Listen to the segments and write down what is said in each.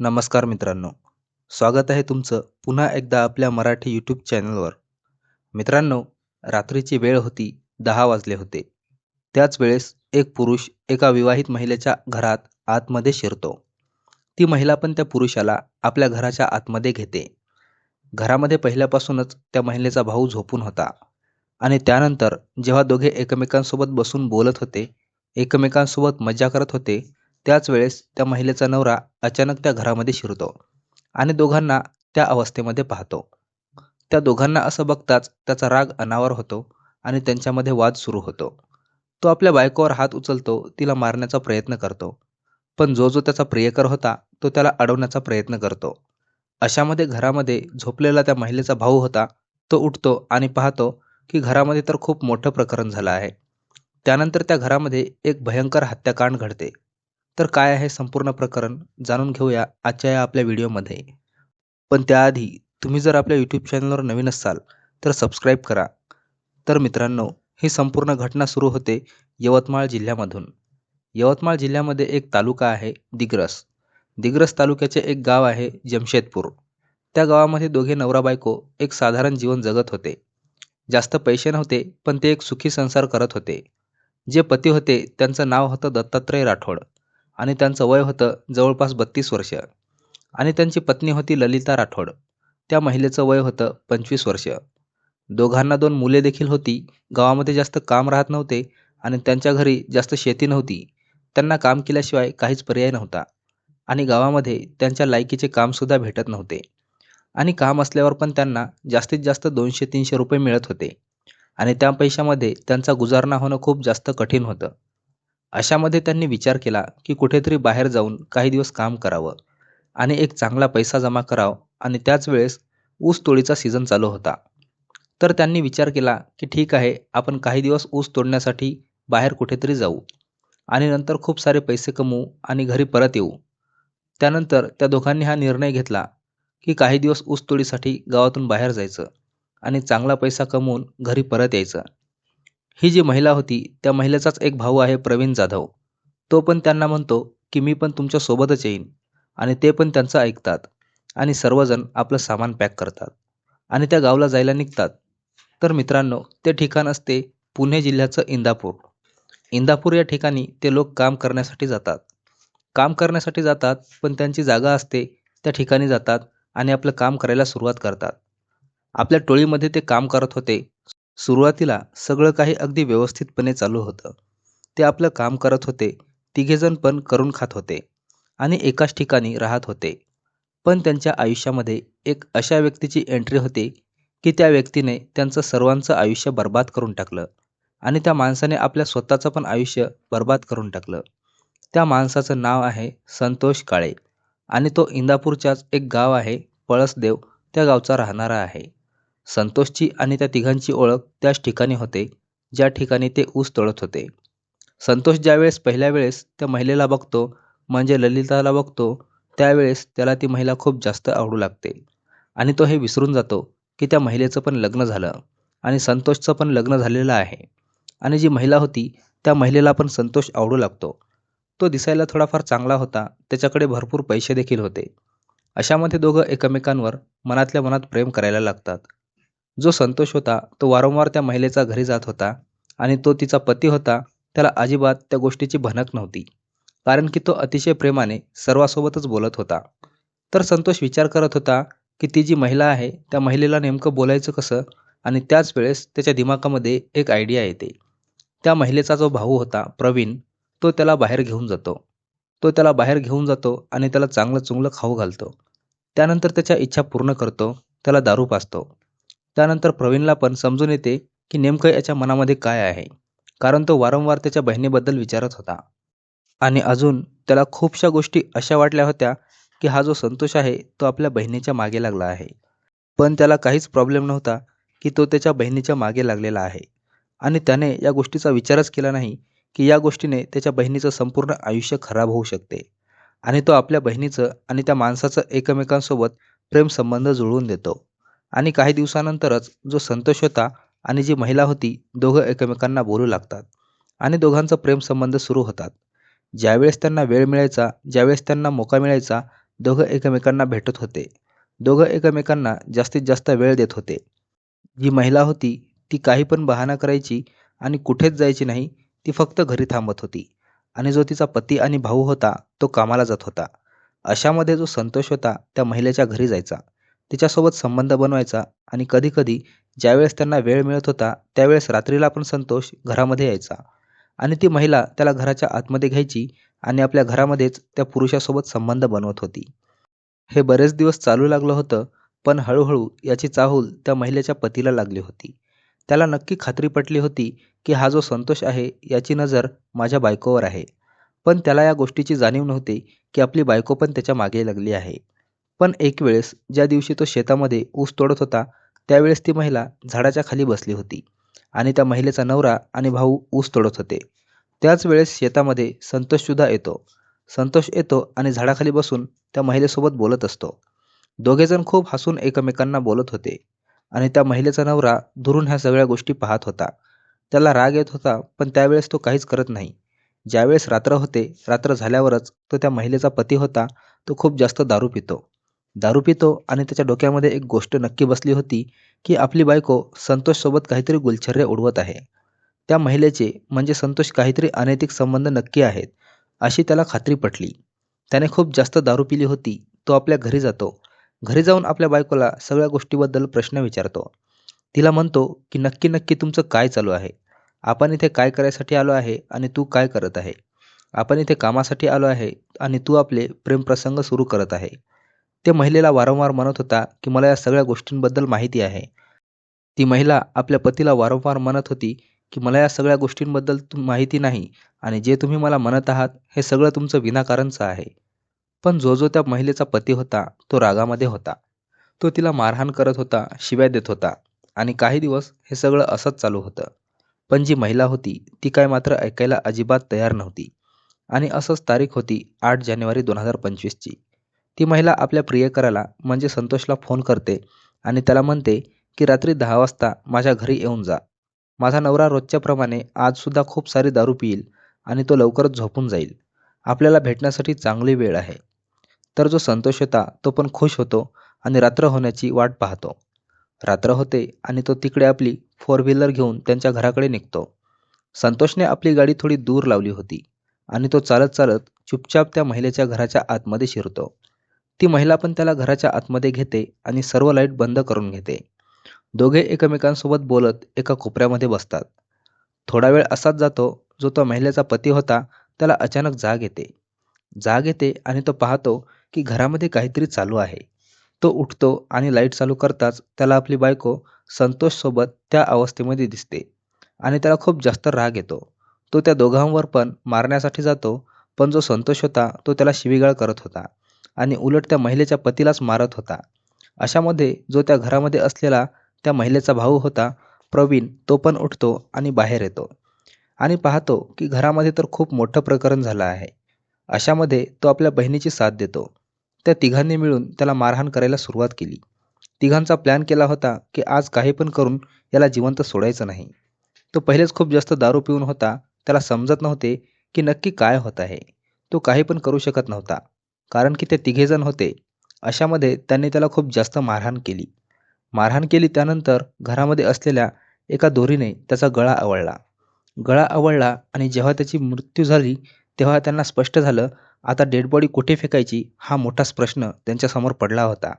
नमस्कार मित्रांनो. स्वागत आहे तुमचं पुन्हा एकदा आपल्या मराठी यूट्यूब चॅनलवर मित्रांनो रात्रीची वेळ होती दहा वाजले होते. त्याच वेळेस एक पुरुष एका विवाहित महिलेच्या घरात आतमध्ये शिरतो. ती महिला पण त्या पुरुषाला आपल्या घराच्या आतमध्ये घेते. घरामध्ये पहिल्यापासूनच त्या महिलेचा भाऊ झोपून होता आणि त्यानंतर जेव्हा दोघे एकमेकांसोबत बसून बोलत होते एकमेकांसोबत मजा करत होते त्याच वेळेस त्या महिलेचा नवरा अचानक त्या घरामध्ये शिरतो आणि दोघांना त्या अवस्थेमध्ये पाहतो. त्या दोघांना असं बघताच त्याचा राग अनावर होतो आणि त्यांच्यामध्ये वाद सुरू होतो. तो आपल्या बायकोवर हात उचलतो तिला मारण्याचा प्रयत्न करतो. पण जो जो त्याचा प्रियकर होता तो त्याला अडवण्याचा प्रयत्न करतो. अशामध्ये घरामध्ये झोपलेला त्या महिलेचा भाऊ होता तो उठतो आणि पाहतो की घरामध्ये तर खूप मोठं प्रकरण झालं आहे. त्यानंतर त्या घरामध्ये एक भयंकर हत्याकांड घडते. तर काय आहे संपूर्ण प्रकरण जाणून घेऊया आजच्या या आपल्या व्हिडिओमध्ये. पण त्याआधी तुम्ही जर आपल्या यूट्यूब चॅनलवर नवीन असाल तर सबस्क्राईब करा. तर मित्रांनो ही संपूर्ण घटना सुरू होते यवतमाळ जिल्ह्यामधून. यवतमाळ जिल्ह्यामध्ये एक तालुका आहे दिग्रस. दिग्रस तालुक्याचे एक गाव आहे जमशेदपूर. त्या गावामध्ये दोघे नवरा बायको एक साधारण जीवन जगत होते. जास्त पैसे नव्हते पण ते एक सुखी संसार करत होते. जे पती होते त्यांचं नाव होतं दत्तात्रय राठोड. आणि त्यांचं वय होतं जवळपास बत्तीस वर्ष. आणि त्यांची पत्नी होती ललिता राठोड. त्या महिलेचं वय होतं पंचवीस वर्ष. दोघांना दोन मुले देखील होती. गावामध्ये जास्त काम राहत नव्हते आणि त्यांच्या घरी जास्त शेती नव्हती. त्यांना काम केल्याशिवाय काहीच पर्याय नव्हता. आणि गावामध्ये त्यांच्या लायकीचे कामसुद्धा भेटत नव्हते. आणि काम असल्यावर पण त्यांना जास्तीत जास्त दोनशे तीनशे रुपये मिळत होते. आणि त्या पैशामध्ये त्यांचा गुजारणा होणं खूप जास्त कठीण होतं. अशामध्ये त्यांनी विचार केला की कुठेतरी बाहेर जाऊन काही दिवस काम करावं आणि एक चांगला पैसा जमा करावं आणि त्याच वेळेस ऊस तोडीचा सीझन चालू होता. तर त्यांनी विचार केला की ठीक आहे आपण काही दिवस ऊस तोडण्यासाठी बाहेर कुठेतरी जाऊ आणि नंतर खूप सारे पैसे कमवू आणि घरी परत येऊ. त्यानंतर त्या दोघांनी हा निर्णय घेतला की काही दिवस ऊस तोडीसाठी गावातून बाहेर जायचं आणि चांगला पैसा कमवून घरी परत यायचं. ही जी महिला होती त्या महिलेचाच एक भाऊ आहे प्रवीण जाधव. तो पण त्यांना म्हणतो की मी पण तुमच्यासोबतच येईन. आणि ते पण त्यांचं ऐकतात. आणि सर्वजण आपलं सामान पॅक करतात. आणि त्या गावला जायला निघतात. तर मित्रांनो ते ठिकाण असते पुणे जिल्ह्याचं इंदापूर. इंदापूर या ठिकाणी ते लोक काम करण्यासाठी जातात. काम करण्यासाठी जातात पण त्यांची जागा असते त्या ठिकाणी जातात आणि आपलं काम करायला सुरुवात करतात. आपल्या टोळीमध्ये ते काम करत होते सुरुवातीला सगळं काही अगदी व्यवस्थितपणे चालू होतं. ते आपलं काम करत होते तिघेजण पण करून खात होते आणि एकाच ठिकाणी राहत होते. पण त्यांच्या आयुष्यामध्ये एक अशा व्यक्तीची एंट्री होती की त्या व्यक्तीने त्यांचं सर्वांचं आयुष्य बर्बाद करून टाकलं आणि त्या माणसाने आपल्या स्वतःचं पण आयुष्य बर्बाद करून टाकलं. त्या माणसाचं नाव आहे संतोष काळे आणि तो इंदापूरच्याच एक गाव आहे पळसदेव त्या गावचा राहणारा आहे. संतोषची आणि त्या तिघांची ओळख त्याच ठिकाणी होते ज्या ठिकाणी ते ऊस तोडत होते. संतोष ज्यावेळेस पहिल्या वेळेस त्या महिलेला बघतो म्हणजे ललिताला बघतो त्यावेळेस त्याला ती महिला खूप जास्त आवडू लागते. आणि तो हे विसरून जातो की त्या महिलेचं पण लग्न झालं आणि संतोषचं पण लग्न झालेलं आहे. आणि जी महिला होती त्या महिलेला पण संतोष आवडू लागतो. तो दिसायला थोडाफार चांगला होता त्याच्याकडे भरपूर पैसे देखील होते. अशामध्ये दोघं एकमेकांवर मनातल्या मनात प्रेम करायला लागतात. जो संतोष होता तो वारंवार त्या महिलेचा घरी जात होता आणि तो तिचा पती होता त्याला अजिबात त्या गोष्टीची भनक नव्हती. कारण की तो अतिशय प्रेमाने सर्वासोबतच बोलत होता. तर संतोष विचार करत होता की ती जी महिला आहे त्या महिलेला नेमकं बोलायचं कसं आणि त्याच वेळेस त्याच्या दिमागामध्ये एक आयडिया येते. त्या महिलेचा जो भाऊ होता प्रवीण तो त्याला बाहेर घेऊन जातो. तो त्याला बाहेर घेऊन जातो आणि त्याला चांगलं चुंगलं खाऊ घालतो. त्यानंतर त्याच्या इच्छा पूर्ण करतो त्याला दारू पाजतो. त्यानंतर प्रवीणला पण समजून येते की नेमकं याच्या मनामध्ये काय आहे. कारण तो वारंवार त्याच्या बहिणीबद्दल विचारत होता. आणि अजून त्याला खूपशा गोष्टी अशा वाटल्या होत्या की हा जो संतोष आहे तो आपल्या बहिणीच्या मागे लागला आहे. पण त्याला काहीच प्रॉब्लेम नव्हता की तो त्याच्या बहिणीच्या मागे लागलेला आहे. आणि त्याने या गोष्टीचा विचारच केला नाही की या गोष्टीने त्याच्या बहिणीचं संपूर्ण आयुष्य खराब होऊ शकते. आणि तो आपल्या बहिणीचं आणि त्या माणसाचं एकमेकांसोबत प्रेमसंबंध जुळवून देतो. आणि काही दिवसानंतरच जो संतोष होता आणि जी महिला होती दोघं एकमेकांना बोलू लागतात आणि दोघांचा प्रेमसंबंध सुरू होतात. ज्यावेळेस त्यांना वेळ मिळायचा ज्यावेळेस त्यांना मोका मिळायचा दोघं एकमेकांना भेटत होते. दोघं एकमेकांना जास्तीत जास्त वेळ देत होते. जी महिला होती ती काही पण बहाणा करायची आणि कुठेच जायची नाही ती फक्त घरी थांबत होती. आणि जो तिचा पती आणि भाऊ होता तो कामाला जात होता. अशामध्ये जो संतोष होता त्या महिलेच्या घरी जायचा. तिच्यासोबत संबंध बनवायचा आणि कधीकधी ज्यावेळेस त्यांना वेळ मिळत होता त्यावेळेस रात्रीला पण संतोष घरामध्ये यायचा. आणि ती महिला त्याला घराच्या आतमध्ये घ्यायची आणि आपल्या घरामध्येच त्या पुरुषासोबत संबंध बनवत होती. हे बरेच दिवस चालू लागलं होतं पण हळूहळू याची चाहूल त्या महिलेच्या पतीला लागली होती. त्याला नक्की खात्री पटली होती की हा जो संतोष आहे याची नजर माझ्या बायकोवर आहे. पण त्याला या गोष्टीची जाणीव नव्हती की आपली बायको पण त्याच्यामागे लागली आहे. पण एक वेळेस ज्या दिवशी तो शेतामध्ये ऊस तोडत होता त्यावेळेस ती महिला झाडाच्या खाली बसली होती आणि त्या महिलेचा नवरा आणि भाऊ ऊस तोडत होते. त्याच वेळेस शेतामध्ये संतोषसुद्धा येतो. संतोष येतो आणि झाडाखाली बसून त्या महिलेसोबत बोलत असतो. दोघेजण खूप हसून एकमेकांना बोलत होते आणि त्या महिलेचा नवरा दुरून ह्या सगळ्या गोष्टी पाहत होता. त्याला राग येत होता पण त्यावेळेस तो काहीच करत नाही. ज्यावेळेस रात्र होते रात्र झाल्यावरच तो त्या महिलेचा पती होता तो खूप जास्त दारू पितो. दारू पितो आणि त्याच्या डोक्यामध्ये एक गोष्ट नक्की बसली होती की आपली बायको संतोषसोबत काहीतरी गुलछर्रे उडवत आहे. त्या महिलेचे म्हणजे संतोष काहीतरी अनैतिक संबंध नक्की आहेत अशी त्याला खात्री पटली. त्याने खूप जास्त दारू पिली होती तो आपल्या घरी जातो. घरी जाऊन आपल्या बायकोला सगळ्या गोष्टीबद्दल प्रश्न विचारतो. तिला म्हणतो की नक्की नक्की तुमचं काय चालू आहे? आपण इथे काय करायसाठी आलो आहे आणि तू काय करत आहे? आपण इथे कामासाठी आलो आहे आणि तू आपले प्रेमप्रसंग सुरू करत आहे. ते महिलेला वारंवार म्हणत होता की मला या सगळ्या गोष्टींबद्दल माहिती आहे. ती महिला आपल्या पतीला वारंवार म्हणत होती की मला या सगळ्या गोष्टींबद्दल माहिती नाही आणि जे तुम्ही मला म्हणत आहात हे सगळं तुमचं विनाकारणचं आहे. पण जो जो त्या महिलेचा पती होता तो रागामध्ये होता. तो तिला मारहाण करत होता शिव्या देत होता आणि काही दिवस हे सगळं असंच चालू होतं. पण जी महिला होती ती काय मात्र ऐकायला अजिबात तयार नव्हती आणि असंच तारीख होती आठ जानेवारी दोन हजार पंचवीसची. ती महिला आपल्या प्रियकराला म्हणजे संतोषला फोन करते आणि त्याला म्हणते की रात्री दहा वाजता माझ्या घरी येऊन जा. माझा नवरा रोजच्याप्रमाणे आजसुद्धा खूप सारी दारू पिईल आणि तो लवकरच झोपून जाईल. आपल्याला भेटण्यासाठी चांगली वेळ आहे तर जो संतोष होता तो पण खुश होतो आणि रात्र होण्याची वाट पाहतो. रात्र होते आणि तो तिकडे आपली फोर व्हीलर घेऊन त्यांच्या घराकडे निघतो. संतोषने आपली गाडी थोडी दूर लावली होती आणि तो चालत चालत चुपचाप त्या महिलेच्या घराच्या आतमध्ये शिरतो. ती महिला पण त्याला घराच्या आतमध्ये घेते आणि सर्व लाइट बंद करून घेते. दोघे एकमेकांसोबत बोलत एका कोपऱ्यामध्ये बसतात. थोडा वेळ असाच जातो जो तो महिलेचा पती होता त्याला अचानक जाग येते. जाग येते आणि तो पाहतो की घरामध्ये काहीतरी चालू आहे. तो उठतो आणि लाइट चालू करताच त्याला आपली बायको संतोषसोबत त्या अवस्थेमध्ये दिसते आणि त्याला खूप जास्त राग येतो. तो त्या दोघांवर पण मारण्यासाठी जातो पण जो संतोष होता तो त्याला शिवीगाळ करत होता. आणि उलट त्या महिलेच्या पतीलाच मारत होता. अशामध्ये जो त्या घरामध्ये असलेला त्या महिलेचा भाऊ होता प्रवीण तो पण उठतो आणि बाहेर येतो. आणि पाहतो की घरामध्ये तर खूप मोठं प्रकरण झालं आहे. अशामध्ये तो आपल्या बहिणीची साथ देतो. त्या तिघांनी मिळून त्याला मारहाण करायला सुरुवात केली. तिघांचा प्लॅन केला होता की आज काही पण करून याला जिवंत सोडायचं नाही. तो पहिलेच खूप जास्त दारू पिऊन होता. त्याला समजत नव्हते की नक्की काय होत आहे. तो काही पण करू शकत नव्हता. कारण की ते तिघेजण होते. अशामध्ये त्यांनी त्याला खूप जास्त मारहाण केली. मारहाण केली त्यानंतर घरामध्ये असलेल्या एका दोरीने त्याचा गळा आवळला. गळा आवळला आणि जेव्हा त्याची मृत्यू झाली तेव्हा त्यांना स्पष्ट झालं आता डेड बॉडी कुठे फेकायची हा मोठाच प्रश्न त्यांच्यासमोर पडला होता.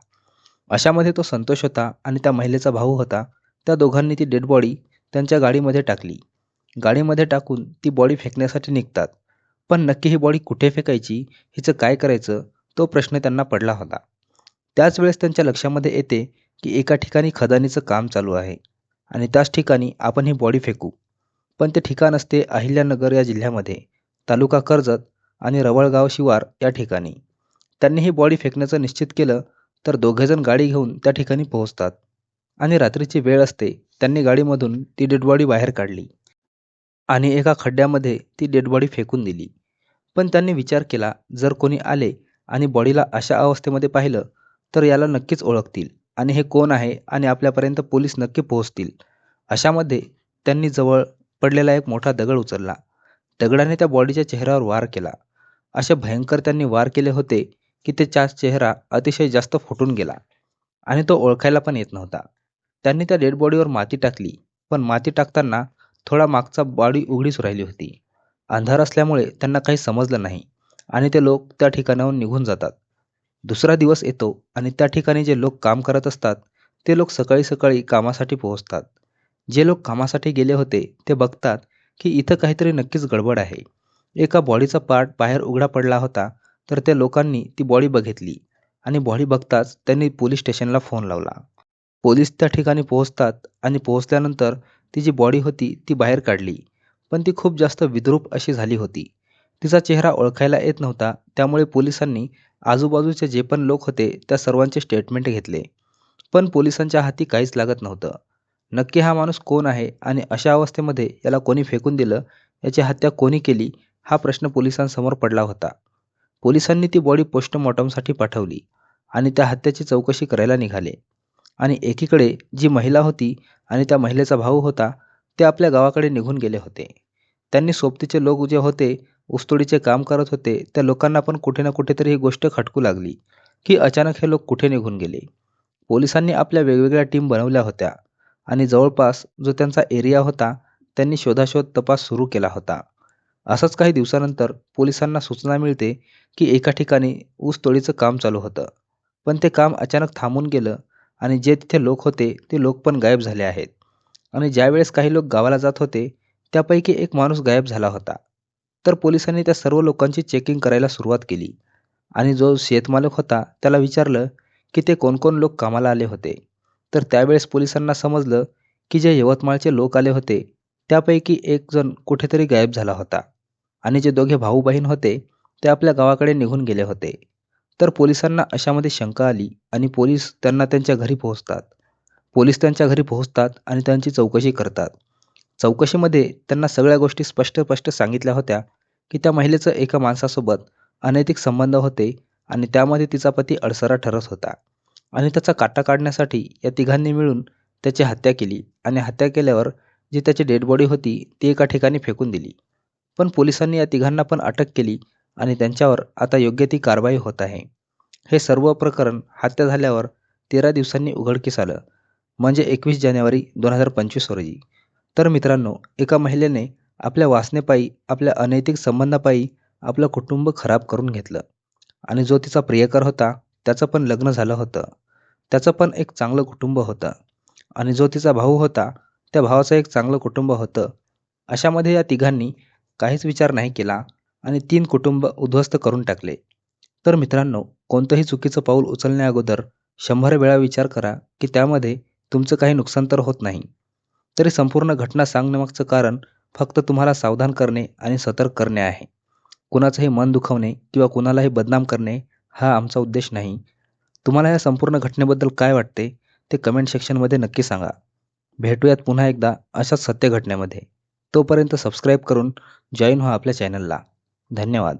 अशामध्ये तो संतोष होता आणि त्या महिलेचा भाऊ होता. त्या दोघांनी ती डेड बॉडी त्यांच्या गाडीमध्ये टाकली. गाडीमध्ये टाकून ती बॉडी फेकण्यासाठी निघतात. पण नक्की ही बॉडी कुठे फेकायची हिचं काय करायचं तो प्रश्न त्यांना पडला होता. त्याच वेळेस त्यांच्या लक्षामध्ये येते की एका ठिकाणी खदानीचं काम चालू आहे आणि त्याच ठिकाणी आपण ही बॉडी फेकू. पण ते ठिकाण असते अहिल्यानगर या जिल्ह्यामध्ये तालुका कर्जत आणि रवळगाव शिवार या ठिकाणी. त्यांनी ही बॉडी फेकण्याचं निश्चित केलं तर दोघेजण गाडी घेऊन त्या ठिकाणी पोहोचतात आणि रात्रीची वेळ असते त्यांनी गाडीमधून ती डेडबॉडी बाहेर काढली आणि एका खड्ड्यामध्ये ती डेडबॉडी फेकून दिली. पण त्यांनी विचार केला जर कोणी आले आणि बॉडीला अशा अवस्थेमध्ये पाहिलं तर याला नक्कीच ओळखतील. आणि हे कोण आहे आणि आपल्यापर्यंत पोलीस नक्की पोहोचतील? अशामध्ये त्यांनी जवळ पडलेला एक मोठा दगड उचलला. दगडाने त्या बॉडीच्या चेहऱ्यावर वार केला. असे भयंकर त्यांनी वार केले होते की त्याचा चेहरा अतिशय जास्त फुटून गेला. आणि तो ओळखायला पण येत नव्हता. त्यांनी त्या डेड बॉडीवर माती टाकली पण माती टाकताना थोडा मागचा बॉडी उघडीच राहिली होती. अंधार असल्यामुळे त्यांना काही समजलं नाही आणि ते लोक त्या ठिकाणाहून निघून जातात. दुसरा दिवस येतो आणि त्या ठिकाणी जे लोक काम करत असतात ते लोक सकाळी सकाळी कामासाठी पोहोचतात. जे लोक कामासाठी गेले होते ते बघतात की इथं काहीतरी नक्कीच गडबड आहे. एका बॉडीचा पार्ट बाहेर उघडा पडला होता तर त्या लोकांनी ती बॉडी बघितली आणि बॉडी बघताच त्यांनी पोलीस स्टेशनला फोन लावला. पोलीस त्या ठिकाणी पोहोचतात आणि पोहोचल्यानंतर ती जी बॉडी होती ती बाहेर काढली. पण ती खूप जास्त विद्रूप अशी झाली होती. तिचा चेहरा ओळखायला येत नव्हता त्यामुळे पोलिसांनी आजूबाजूचे जे पण लोक होते त्या सर्वांचे स्टेटमेंट घेतले. पण पोलिसांच्या हाती काहीच लागत नव्हतं. नक्की हा माणूस कोण आहे आणि अशा अवस्थेमध्ये याला कोणी फेकून दिलं याची हत्या कोणी केली हा प्रश्न पोलिसांसमोर पडला होता. पोलिसांनी ती बॉडी पोस्टमॉर्टमसाठी पाठवली आणि त्या हत्याची चौकशी करायला निघाले. आणि एकीकडे जी महिला होती आणि त्या महिलेचा भाऊ होता ते आपल्या गावाकडे निघून गेले होते. त्यांनी सोबतीचे लोक जे होते ऊसतोडीचे काम करत होते त्या लोकांना पण कुठे ना कुठेतरी ही गोष्ट खटकू लागली की अचानक हे लोक कुठे निघून गेले? पोलिसांनी आपल्या वेगवेगळ्या टीम बनवल्या होत्या आणि जवळपास जो त्यांचा एरिया होता त्यांनी शोधाशोध तपास सुरू केला होता. असंच काही दिवसानंतर पोलिसांना सूचना मिळते की एका ठिकाणी ऊस तोडीचं काम चालू होतं. पण ते काम अचानक थांबून गेलं आणि जे तिथे लोक होते ते लोक पण गायब झाले आहेत. आणि ज्यावेळेस काही लोक गावाला जात होते त्यापैकी एक माणूस गायब झाला होता. तर पोलिसांनी त्या सर्व लोकांची चेकिंग करायला सुरुवात केली. आणि जो शेतमालक होता त्याला विचारलं की ते कोणकोण लोक कामाला आले होते. तर त्यावेळेस पोलिसांना समजलं की जे यवतमाळचे लोक आले होते त्यापैकी एक जण कुठेतरी गायब झाला होता. आणि जे दोघे भाऊ बहीण होते ते आपल्या गावाकडे निघून गेले होते. तर पोलिसांना अशामध्ये शंका आली आणि पोलीस त्यांना त्यांच्या घरी पोहोचतात. पोलीस त्यांच्या घरी पोहोचतात आणि त्यांची चौकशी करतात. चौकशीमध्ये त्यांना सगळ्या गोष्टी स्पष्ट स्पष्ट सांगितल्या होत्या की त्या महिलेचं एका माणसासोबत अनैतिक संबंध होते आणि त्यामध्ये तिचा पती अडसरा ठरत होता. आणि त्याचा काटा काढण्यासाठी या तिघांनी मिळून त्याची हत्या केली आणि हत्या केल्यावर जी त्याची डेड बॉडी होती ती एका ठिकाणी फेकून दिली. पण पोलिसांनी या तिघांना पण अटक केली आणि त्यांच्यावर आता योग्य ती कारवाई होत आहे. हे सर्व प्रकरण हत्या झाल्यावर तेरा दिवसांनी उघडकीस आलं. म्हणजे एकवीस जानेवारी दोन हजार पंचवीस रोजी. तर मित्रांनो एका महिलेने आपल्या वासनेपायी आपल्या अनैतिक संबंधापायी आपलं कुटुंब खराब करून घेतलं. आणि जो तिचा प्रियकर होता त्याचं पण लग्न झालं होतं. त्याचं पण एक चांगलं कुटुंब होतं. आणि जो तिचा भाऊ होता त्या भावाचं एक चांगलं कुटुंब होतं. अशामध्ये या तिघांनी काहीच विचार नाही केला आणि तीन कुटुंब उद्ध्वस्त करून टाकले. तर मित्रांनो कोणतंही चुकीचं पाऊल उचलण्याअगोदर शंभर वेळा विचार करा की त्यामध्ये तुमचं काही नुकसान तर होत नाही. तरी संपूर्ण घटना सांगण्यामागचं कारण फक्त तुम्हाला सावधान करणे आणि सतर्क करणे आहे. कुणाचंही मन दुखवणे किंवा कुणालाही बदनाम करणे हा आमचा उद्देश नाही. तुम्हाला या संपूर्ण घटनेबद्दल काय वाटते ते कमेंट सेक्शनमध्ये नक्की सांगा. भेटूयात पुन्हा एकदा अशाच सत्य घटनेमध्ये. तोपर्यंत सबस्क्राईब करून जॉईन व्हा आपल्या चॅनलला. धन्यवाद.